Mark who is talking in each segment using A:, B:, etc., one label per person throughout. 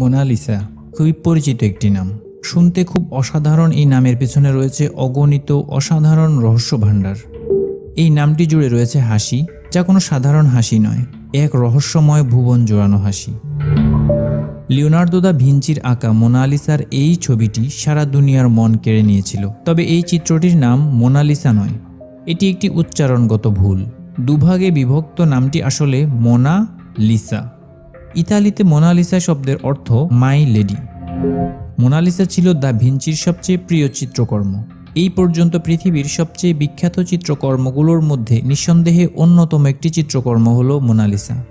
A: Mona Lisa, খুবই পরিচিত একটি নাম। শুনতে খুব অসাধারণ এই নামের পেছনে রয়েছে অগণিত অসাধারণ রহস্য ভাণ্ডার এই নামটি জুড়ে রয়েছে হাসি, যা কোনো সাধারণ হাসি নয় এক রহস্যময় ভুবন জোড়ানো হাসি। লিওনার্দো দা ভিঞ্চির আঁকা মোনালিসার এই ছবিটি সারা দুনিয়ার মন কেড়ে নিয়েছিল, তবে এই চিত্রটির নাম মোনালিসা নয়। এটি একটি উচ্চারণগত ভুল। দুভাগে বিভক্ত নামটি আসলে মোনা লিসা। ইতালিতে মোনালিসা শব্দের অর্থ মাই লেডি মোনালিসা ছিল দ্য ভিঞ্চির সবচেয়ে প্রিয় চিত্রকর্ম। এই পর্যন্ত পৃথিবীর সবচেয়ে বিখ্যাত চিত্রকর্মগুলোর মধ্যে নিঃসন্দেহে অন্যতম একটি চিত্রকর্ম হল মোনালিসা।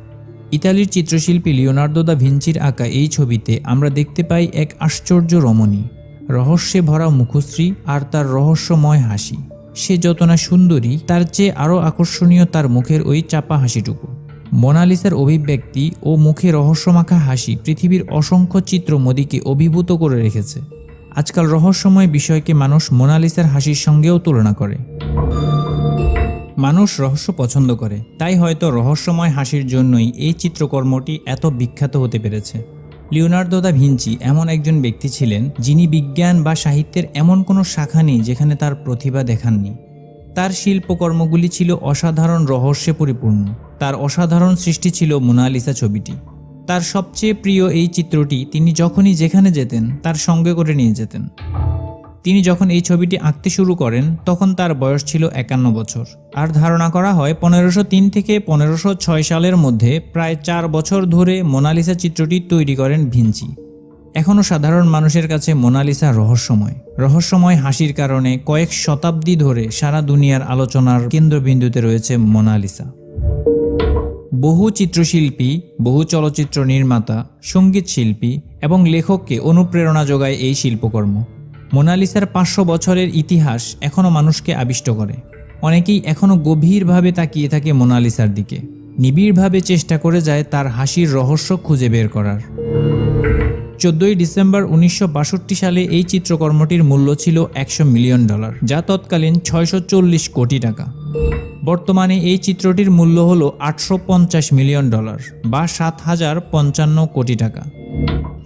A: ইতালির চিত্রশিল্পী লিওনার্দো দা ভিঞ্চির আঁকা এই ছবিতে আমরা দেখতে পাই এক আশ্চর্য রমণী। রহস্যে ভরা মুখশ্রী আর তার রহস্যময় হাসি। সে যত না সুন্দরী, তার চেয়ে আরও আকর্ষণীয় তার মুখের ওই চাপা হাসিটুকু। মোনালিসার অভিব্যক্তি ও মুখে রহস্যমাখা হাসি পৃথিবীর অসংখ্য চিত্র মোদিকে অভিভূত করে রেখেছে। আজকাল রহস্যময় বিষয়কে মানুষ মোনালিসার হাসির সঙ্গেও তুলনা করে। মানুষ রহস্য পছন্দ করে, তাই হয়তো রহস্যময় হাসির জন্যই এই চিত্রকর্মটি এত বিখ্যাত হতে পেরেছে। লিওনার্দো দা ভিঞ্চি এমন একজন ব্যক্তি ছিলেন যিনি বিজ্ঞান বা সাহিত্যের এমন কোনো শাখা নেই যেখানে তার প্রতিভা দেখাননি। তার শিল্পকর্মগুলি ছিল অসাধারণ রহস্যে পরিপূর্ণ। তার অসাধারণ সৃষ্টি ছিল মোনালিসা ছবিটি। তার সবচেয়ে প্রিয় এই চিত্রটি তিনি যখনই যেখানে যেতেন, তার সঙ্গে করে নিয়ে যেতেন। তিনি যখন এই ছবিটি আঁকতে শুরু করেন, তখন তার বয়স ছিল একান্ন বছর। আর ধারণা করা হয়, পনেরোশো তিন থেকে পনেরোশো ছয় সালের মধ্যে প্রায় চার বছর ধরে মোনালিসা চিত্রটি তৈরি করেন ভিঞ্চি। এখনও সাধারণ মানুষের কাছে মোনালিসা রহস্যময়। রহস্যময় হাসির কারণে কয়েক শতাব্দী ধরে সারা দুনিয়ার আলোচনার কেন্দ্রবিন্দুতে রয়েছে মোনালিসা। বহু চিত্রশিল্পী, বহু চলচ্চিত্র নির্মাতা, সংগীত শিল্পী এবং লেখককে অনুপ্রেরণা যোগায় এই শিল্পকর্ম। মোনালিসার পাঁচশো বছরের ইতিহাস এখনও মানুষকে আবিষ্ট করে। অনেকেই এখনও গভীরভাবে তাকিয়ে থাকে মোনালিসার দিকে। নিবিড়ভাবে চেষ্টা করে যায় তার হাসির রহস্য খুঁজে বের করার। চোদ্দই ডিসেম্বর উনিশশো বাষট্টি সালে এই চিত্রকর্মটির মূল্য ছিল একশো মিলিয়ন ডলার, যা তৎকালীন ছয়শো চল্লিশ কোটি টাকা। বর্তমানে এই চিত্রটির মূল্য হল আটশো পঞ্চাশ মিলিয়ন ডলার বা সাত হাজার পঞ্চান্ন কোটি টাকা।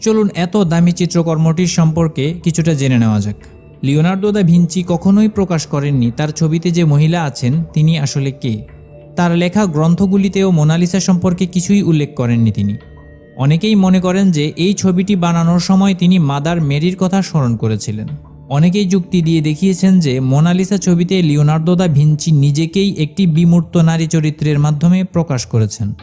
A: চলুন এত দামি চিত্রকর্মটির সম্পর্কে কিছুটা জেনে নেওয়া যাক। লিওনার্দো দা ভিঞ্চি কখনোই প্রকাশ করেননি তার ছবিতে যে মহিলা আছেন, তিনি আসলে কে? তার লেখা গ্রন্থগুলিতেও মোনালিসা সম্পর্কে কিছুই উল্লেখ করেননি তিনি। অনেকেই মনে করেন যে এই ছবিটি বানানোর সময় তিনি মাদার মেরির কথা স্মরণ করেছিলেন। অনেকেই যুক্তি দিয়ে দেখিয়েছেন যে মোনালিসা ছবিতে লিওনার্দো দা ভিঞ্চি নিজেকেই একটি বিমূর্ত নারী চরিত্রের মাধ্যমে প্রকাশ করেছেন।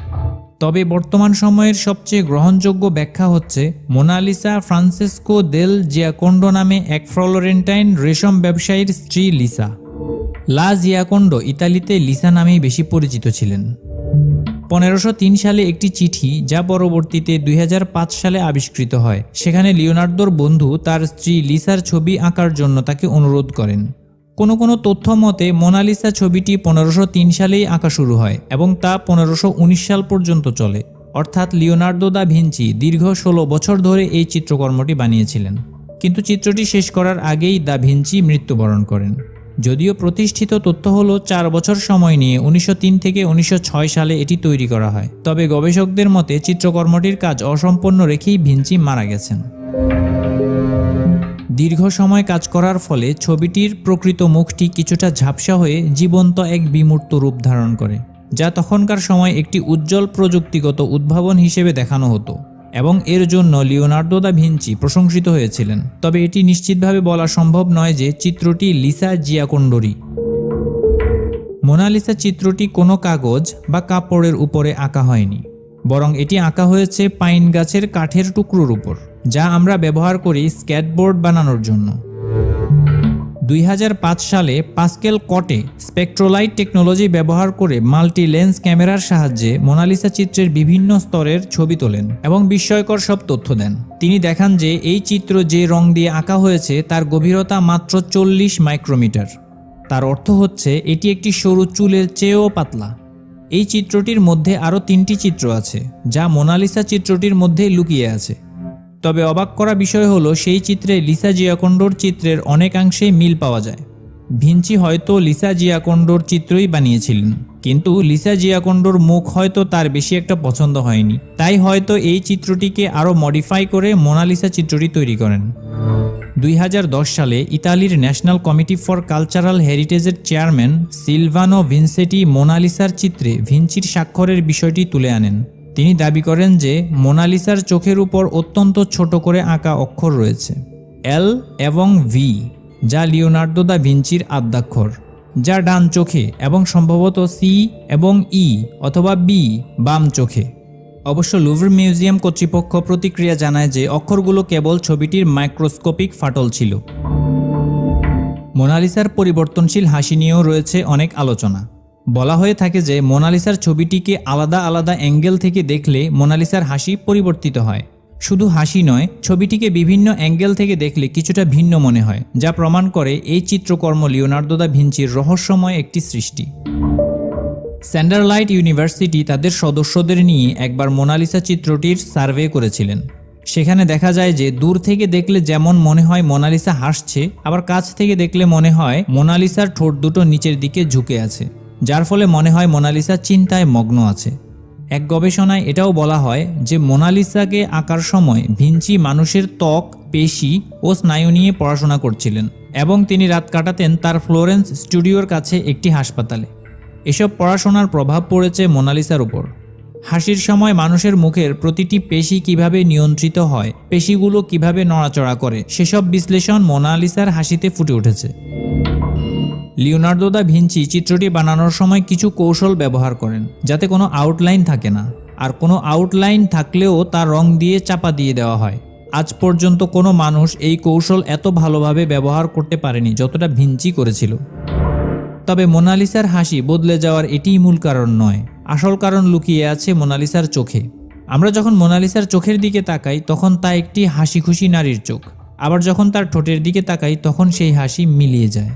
A: তবে বর্তমান সময়ের সবচেয়ে গ্রহণযোগ্য ব্যাখ্যা হচ্ছে, মোনালিসা ফ্রান্সেসকো দেল জিয়াকোন্ডো নামে এক ফ্লোরেন্টাইন রেশম ব্যবসায়ীর স্ত্রী লিসা। লা জিয়াকোন্ডো ইতালিতে লিসা নামেই বেশি পরিচিত ছিলেন। পনেরোশো সালে একটি চিঠি যা পরবর্তীতে দুই হাজার পাঁচ সালে আবিষ্কৃত হয়। সেখানে লিওনার্দোর বন্ধু তার স্ত্রী লিসার ছবি আঁকার জন্য তাকে অনুরোধ করেন। কোনো কোনো তথ্য মতে মোনালিসা ছবিটি পনেরোশো সালেই আঁকা শুরু হয় এবং তা পনেরোশো সাল পর্যন্ত চলে। অর্থাৎ লিওনার্দো দা ভিঞ্চি দীর্ঘ ষোলো বছর ধরে এই চিত্রকর্মটি বানিয়েছিলেন। কিন্তু চিত্রটি শেষ করার আগেই দা ভিঞ্চি মৃত্যুবরণ করেন। যদিও প্রতিষ্ঠিত তথ্য হলো চার বছর সময় নিয়ে উনিশশো তিন থেকে উনিশশো ছয় সালে এটি তৈরি করা হয়। তবে গবেষকদের মতে চিত্রকর্মটির কাজ অসম্পন্ন রেখেই ভিঞ্চি মারা গেছেন। দীর্ঘ সময় কাজ করার ফলে ছবিটির প্রকৃত মুখটি কিছুটা ঝাপসা হয়ে জীবন্ত এক বিমূর্ত রূপ ধারণ করে, যা তখনকার সময় একটি উজ্জ্বল প্রযুক্তিগত উদ্ভাবন হিসেবে দেখানো হতো। এবং এর জন্য লিওনার্দো দা ভিঞ্চি প্রশংসিত হয়েছিলেন। তবে এটি নিশ্চিতভাবে বলা সম্ভব নয় যে চিত্রটি লিসা জিয়াকোন্ডোরি মোনালিসা চিত্রটি কোনো কাগজ বা কাপড়ের উপরে আঁকা হয়নি, বরং এটি আঁকা হয়েছে পাইন গাছের কাঠের টুকরোর উপর, যা আমরা ব্যবহার করি স্কেটবোর্ড বানানোর জন্য। দুই হাজার পাঁচ সালে পাস্কেল কটে স্পেকট্রোলাইট টেকনোলজি ব্যবহার করে মাল্টি লেন্স ক্যামেরার সাহায্যে মোনালিসা চিত্রের বিভিন্ন স্তরের ছবি তোলেন এবং বিস্ময়কর সব তথ্য দেন। তিনি দেখান যে এই চিত্র যে রং দিয়ে আঁকা হয়েছে তার গভীরতা মাত্র চল্লিশ মাইক্রোমিটার। তার অর্থ হচ্ছে এটি একটি সরু চুলের চেয়েও পাতলা। এই চিত্রটির মধ্যে আরও তিনটি চিত্র আছে, যা মোনালিসা চিত্রটির মধ্যে লুকিয়ে আছে। তবে অবাক করা বিষয় হলো, সেই চিত্রে লিসা জিয়াকোন্ডোর চিত্রের অনেকাংশেই মিল পাওয়া যায়। ভিঞ্চি হয়তো লিসা জিয়াকোন্ডোর চিত্রই বানিয়েছিলেন, কিন্তু লিসা জিয়াকন্ডোর মুখ হয়তো তার বেশি একটা পছন্দ হয়নি। তাই হয়তো এই চিত্রটিকে আরও মডিফাই করে মোনালিসা চিত্রটি তৈরি করেন। দুই হাজার দশ সালে ইতালির ন্যাশনাল কমিটি ফর কালচারাল হেরিটেজের চেয়ারম্যান সিলভানো ভিনসেটি মোনালিসার চিত্রে ভিঞ্চির স্বাক্ষরের বিষয়টি তুলে আনেন। তিনি দাবি করেন যে মোনালিসার চোখের উপর অত্যন্ত ছোট করে আঁকা অক্ষর রয়েছে, এল এবং ভি, যা লিওনার্দো দা ভিঞ্চির আদ্যাক্ষর, যা ডান চোখে এবং সম্ভবত সি এবং ই অথবা বি বাম চোখে। অবশ্য লুভর মিউজিয়াম কর্তৃপক্ষ প্রতিক্রিয়া জানায় যে অক্ষরগুলো কেবল ছবিটির মাইক্রোস্কোপিক ফাটল ছিল। মোনালিসার পরিবর্তনশীল হাসি নিয়েও রয়েছে অনেক আলোচনা। বলা হয়ে থাকে যে মোনালিসার ছবিটিকে আলাদা আলাদা অ্যাঙ্গেল থেকে দেখলে মোনালিসার হাসি পরিবর্তিত হয়। শুধু হাসি নয়, ছবিটিকে বিভিন্ন অ্যাঙ্গেল থেকে দেখলে কিছুটা ভিন্ন মনে হয়, যা প্রমাণ করে এই চিত্রকর্ম লিওনার্দো দা ভিঞ্চির রহস্যময় একটি সৃষ্টি। স্যান্ডারলাইট ইউনিভার্সিটি তাদের সদস্যদের নিয়ে একবার মোনালিসা চিত্রটির সার্ভে করেছিলেন। সেখানে দেখা যায় যে দূর থেকে দেখলে যেমন মনে হয় মোনালিসা হাসছে, আবার কাছ থেকে দেখলে মনে হয় মোনালিসার ঠোঁট দুটো নিচের দিকে ঝুঁকে আছে। যার ফলে মনে হয় মোনালিসা চিন্তায় মগ্ন আছে। এক গবেষণায় এটাও বলা হয় যে মোনালিসাকে আঁকার সময় ভিঞ্চি মানুষের ত্বক, পেশি ও স্নায়ু নিয়ে পড়াশোনা করছিলেন এবং তিনি রাত কাটাতেন তার ফ্লোরেন্স স্টুডিওর কাছে একটি হাসপাতালে। এসব পড়াশোনার প্রভাব পড়েছে মোনালিসার উপর। হাসির সময় মানুষের মুখের প্রতিটি পেশি কীভাবে নিয়ন্ত্রিত হয়, পেশিগুলো কীভাবে নড়াচড়া করে, সেসব বিশ্লেষণ মোনালিসার হাসিতে ফুটে উঠেছে। লিওনার্দো দা ভিঞ্চি চিত্রটি বানানোর সময় কিছু কৌশল ব্যবহার করেন, যাতে কোনো আউটলাইন থাকে না। আর কোনো আউটলাইন থাকলেও তা রং দিয়ে চাপা দিয়ে দেওয়া হয়। আজ পর্যন্ত কোনো মানুষ এই কৌশল এত ভালোভাবে ব্যবহার করতে পারেনি যতটা ভিঞ্চি করেছিল। তবে মোনালিসার হাসি বদলে যাওয়ার এটিই মূল কারণ নয়। আসল কারণ লুকিয়ে আছে মোনালিসার চোখে। আমরা যখন মোনালিসার চোখের দিকে তাকাই, তখন তা একটি হাসি খুশি নারীর চোখ। আবার যখন তার ঠোঁটের দিকে তাকাই, তখন সেই হাসি মিলিয়ে যায়।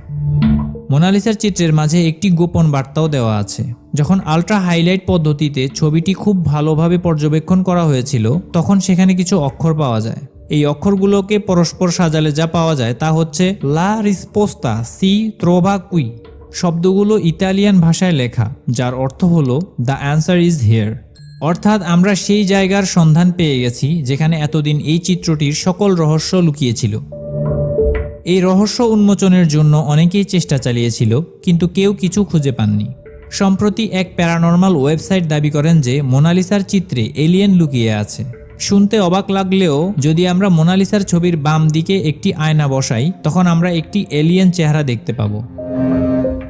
A: মোনালিসার চিত্রের মাঝে একটি গোপন বার্তাও দেওয়া আছে। যখন আলট্রা হাইলাইট পদ্ধতিতে ছবিটি খুব ভালোভাবে পর্যবেক্ষণ করা হয়েছিল, তখন সেখানে কিছু অক্ষর পাওয়া যায়। এই অক্ষরগুলোকে পরস্পর সাজালে যা পাওয়া যায় তা হচ্ছে লা রিসপোস্তা সি ত্রোভা কুই শব্দগুলো ইতালিয়ান ভাষায় লেখা, যার অর্থ হলো, দ্য অ্যান্সার ইজ হেয়ার অর্থাৎ আমরা সেই জায়গার সন্ধান পেয়ে গেছি, যেখানে এতদিন এই চিত্রটির সকল রহস্য লুকিয়েছিল। এই রহস্য উন্মোচনের জন্য অনেকেই চেষ্টা চালিয়েছিল, কিন্তু কেউ কিছু খুঁজে পাননি। সম্প্রতি এক প্যারানর্মাল ওয়েবসাইট দাবি করেন যে মোনালিসার চিত্রে এলিয়েন লুকিয়ে আছে। শুনতে অবাক লাগলেও, যদি আমরা মোনালিসার ছবির বাম দিকে একটি আয়না বসাই, তখন আমরা একটি এলিয়েন চেহারা দেখতে পাবো।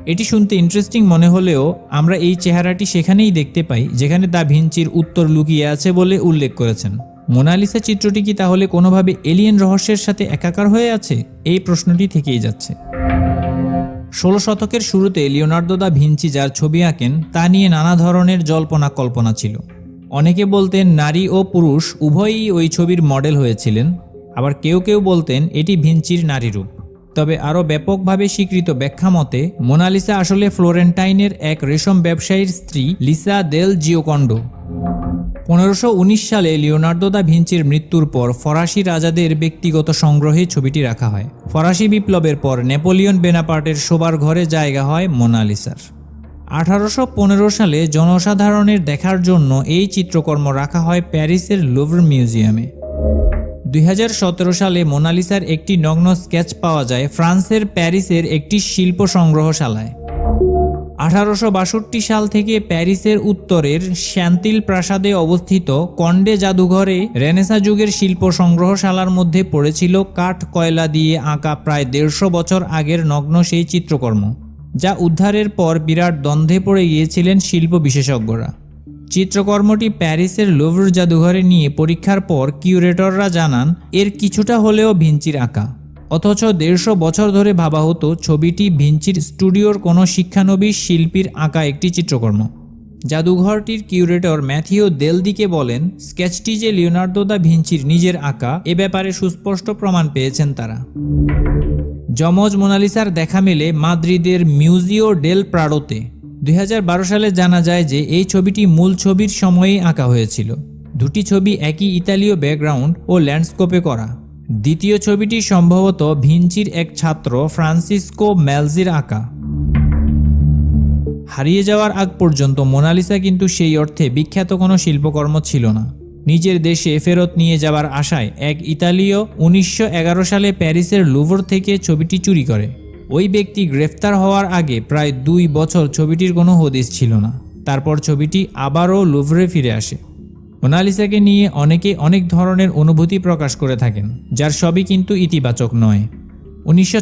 A: এটি শুনতে ইন্টারেস্টিং মনে হলেও, আমরা এই চেহারাটি সেখানেই দেখতে পাই, যেখানে দা ভিঞ্চির উত্তর লুকিয়ে আছে বলে উল্লেখ করেছেন। মোনালিসা চিত্রটি কি তাহলে কোনোভাবে এলিয়েন রহস্যের সাথে একাকার হয়ে আছে? এই প্রশ্নটি থেকেই যাচ্ছে। ষোলো শতকের শুরুতে লিওনার্দো দা ভিঞ্চি যার ছবি আঁকেন, তা নিয়ে নানা ধরনের জল্পনা কল্পনা ছিল। অনেকে বলতেন নারী ও পুরুষ উভয়ই ওই ছবির মডেল হয়েছিলেন, আবার কেউ কেউ বলতেন এটি ভিঞ্চির নারী রূপ। তবে আরও ব্যাপকভাবে স্বীকৃত ব্যাখ্যা মতে, মোনালিসা আসলে ফ্লোরেন্টাইনের এক রেশম ব্যবসায়ীর স্ত্রী লিসা দেল জিওকন্ডো। পনেরোশো সালে লিওনার্দো দা ভিঞ্চির মৃত্যুর পর ফরাসি রাজাদের ব্যক্তিগত সংগ্রহে ছবিটি রাখা হয়। ফরাসি বিপ্লবের পর নেপোলিয়ন বেনাপার্টের শোবার ঘরে জায়গা হয় মোনালিসার। আঠারোশো পনেরো সালে জনসাধারণের দেখার জন্য এই চিত্রকর্ম রাখা হয় প্যারিসের লুভর মিউজিয়ামে। দুই হাজার সতেরো সালে মোনালিসার একটি নগ্ন স্কেচ পাওয়া যায় ফ্রান্সের প্যারিসের একটি শিল্প সংগ্রহশালায় আঠারোশো বাষট্টি সাল থেকে প্যারিসের উত্তরের শ্যান্তিল প্রাসাদে অবস্থিত কন্ডে জাদুঘরে রেনেসা যুগের শিল্প সংগ্রহশালার মধ্যে পড়েছিল কাঠ কয়লা দিয়ে আঁকা প্রায় দেড়শো বছর আগের নগ্ন সেই চিত্রকর্ম, যা উদ্ধারের পর বিরাট দ্বন্দ্বে পড়ে গিয়েছিলেন শিল্প বিশেষজ্ঞরা। চিত্রকর্মটি প্যারিসের লোভর জাদুঘরে নিয়ে পরীক্ষার পর কিউরেটররা জানান, এর কিছুটা হলেও ভিঞ্চির আঁকা। অথচ দেড়শো বছর ধরে ভাবা হতো ছবিটি ভিঞ্চির স্টুডিওর কোনো শিক্ষানবিশ শিল্পীর আঁকা একটি চিত্রকর্ম। জাদুঘরটির কিউরেটর ম্যাথিও দেলদিকে বলেন, স্কেচটি যে লিওনার্দো দা ভিঞ্চির নিজের আঁকা, এ ব্যাপারে সুস্পষ্ট প্রমাণ পেয়েছেন তারা। যমজ মোনালিসার দেখা মেলে মাদ্রিদের মিউজিও ডেল প্রাডোতে। দু হাজার বারো সালে জানা যায় যে, এই ছবিটি মূল ছবির সময়েই আঁকা হয়েছিল। দুটি ছবি একই ইতালীয় ব্যাকগ্রাউন্ড ও ল্যান্ডস্কোপে করা। দ্বিতীয় ছবিটি সম্ভবত ভিঞ্চির এক ছাত্র ফ্রান্সিসকো ম্যালজির আঁকা। হারিয়ে যাওয়ার আগ পর্যন্ত মোনালিসা কিন্তু সেই অর্থে বিখ্যাত কোনো শিল্পকর্ম ছিল না। নিজের দেশে ফেরত নিয়ে যাওয়ার আশায় এক ইতালীয় উনিশশো এগারো সালে প্যারিসের লুভর থেকে ছবিটি চুরি করে। ওই ব্যক্তি গ্রেফতার হওয়ার আগে প্রায় দুই বছর ছবিটির কোনো হদিস ছিল না। তারপর ছবিটি আবারও লুভরে ফিরে আসে। মোনালিসাকে নিয়ে অনেকে অনেক ধরনের অনুভূতি প্রকাশ করে থাকেন, যার সবই কিন্তু ইতিবাচক নয়। উনিশশো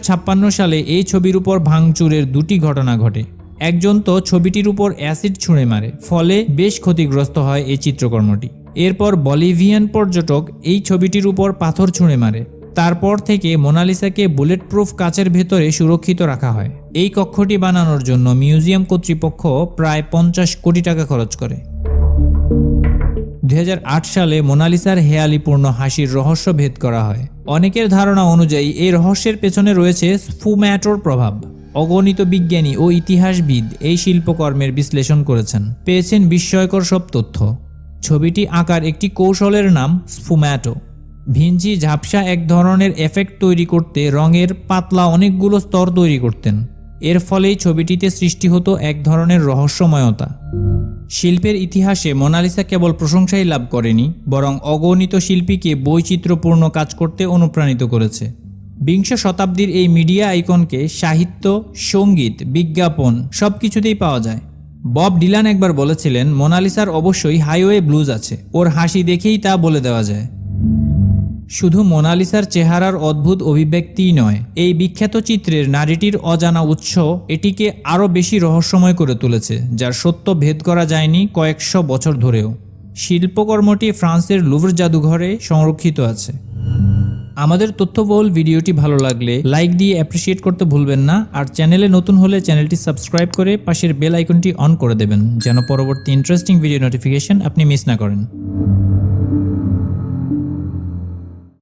A: সালে এই ছবির উপর ভাঙচুরের দুটি ঘটনা ঘটে। একজন তো ছবিটির উপর অ্যাসিড ছুঁড়ে মারে, ফলে বেশ ক্ষতিগ্রস্ত হয় এই চিত্রকর্মটি। এরপর বলিভিয়ান পর্যটক এই ছবিটির উপর পাথর ছুঁড়ে মারে। তারপর থেকে মোনালিসাকে বুলেট প্রুফ কাচের ভেতরে সুরক্ষিত রাখা হয়। এই কক্ষটি বানানোর জন্য মিউজিয়াম কর্তৃপক্ষ প্রায় পঞ্চাশ কোটি টাকা খরচ করে। দু হাজার আট সালে মোনালিসার হেয়ালিপূর্ণ হাসির রহস্য ভেদ করা হয়। অনেকের ধারণা অনুযায়ী এই রহস্যের পেছনে রয়েছে স্ফুম্যাটোর প্রভাব। অগণিত বিজ্ঞানী ও ইতিহাসবিদ এই শিল্পকর্মের বিশ্লেষণ করেছেন। পেয়েছেন বিস্ময়কর সব তথ্য। ছবিটি আঁকার একটি কৌশলের নাম স্ফুম্যাটো। ভিঞ্চি ঝাপসা এক ধরনের এফেক্ট তৈরি করতে রঙের পাতলা অনেকগুলো স্তর তৈরি করতেন। এর ফলেই ছবিটিতে সৃষ্টি হতো এক ধরনের রহস্যময়তা। শিল্পের ইতিহাসে মোনালিসা কেবল প্রশংসাই লাভ করেনি, বরং অগণিত শিল্পীকে বৈচিত্র্যপূর্ণ কাজ করতে অনুপ্রাণিত করেছে। বিংশ শতাব্দীর এই মিডিয়া আইকনকে সাহিত্য, সংগীত, বিজ্ঞাপন সব কিছুতেই পাওয়া যায়। বব ডিলান একবার বলেছিলেন, মোনালিসার অবশ্যই হাইওয়ে ব্লুজ আছে। ওর হাসি দেখেই তা বলে দেওয়া যায়। শুধু মোনালিসার চেহারার অদ্ভুত অভিব্যক্তিই নয়, এই বিখ্যাত চিত্রের নারীটির অজানা উৎস এটিকে আরও বেশি রহস্যময় করে তুলেছে, যার সত্য ভেদ করা যায়নি কয়েকশো বছর ধরেও। শিল্পকর্মটি ফ্রান্সের লুভর জাদুঘরে সংরক্ষিত আছে। আমাদের তথ্যবহুল ভিডিওটি ভালো লাগলে লাইক দিয়ে অ্যাপ্রিসিয়েট করতে ভুলবেন না, আর চ্যানেলে নতুন হলে চ্যানেলটি সাবস্ক্রাইব করে পাশের বেল আইকনটি অন করে দেবেন, যেন পরবর্তী ইন্টারেস্টিং ভিডিও নোটিফিকেশন আপনি মিস না করেন।